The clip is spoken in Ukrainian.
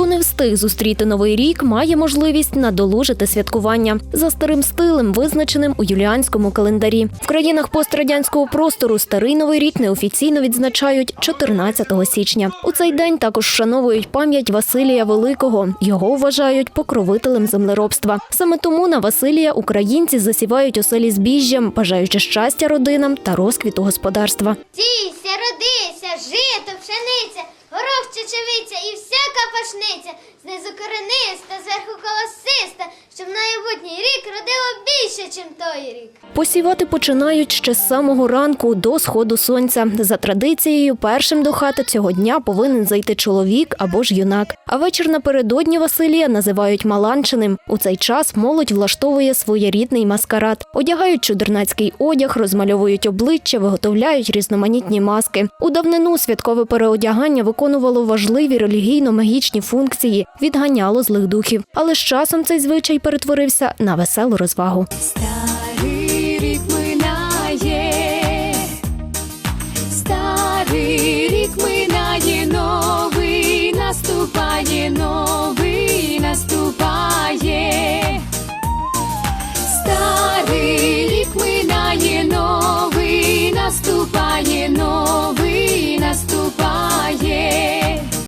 Хто не встиг зустріти новий рік, має можливість надолужити святкування за старим стилем, визначеним у юліанському календарі. В країнах пострадянського простору старий новий рік неофіційно відзначають 14 січня. У цей день також вшановують пам'ять Василія Великого. Його вважають покровителем землеробства. Саме тому на Василія українці засівають оселі збіжжям, бажаючи щастя родинам та розквіту господарства. Тійся, родися, жито, пшениця, горох чечевиця і всяка пашниця, знизу корениста, зверху колосиста, чим той рік. Посівати починають ще з самого ранку до сходу сонця. За традицією, першим до хати цього дня повинен зайти чоловік або ж юнак. А вечір напередодні Василія називають Маланчиним. У цей час молодь влаштовує своєрідний маскарад. Одягають чудернацький одяг, розмальовують обличчя, виготовляють різноманітні маски. У давнину святкове переодягання виконувало важливі релігійно-магічні функції, відганяло злих духів. Але з часом цей звичай перетворився на веселу розвагу. Україну.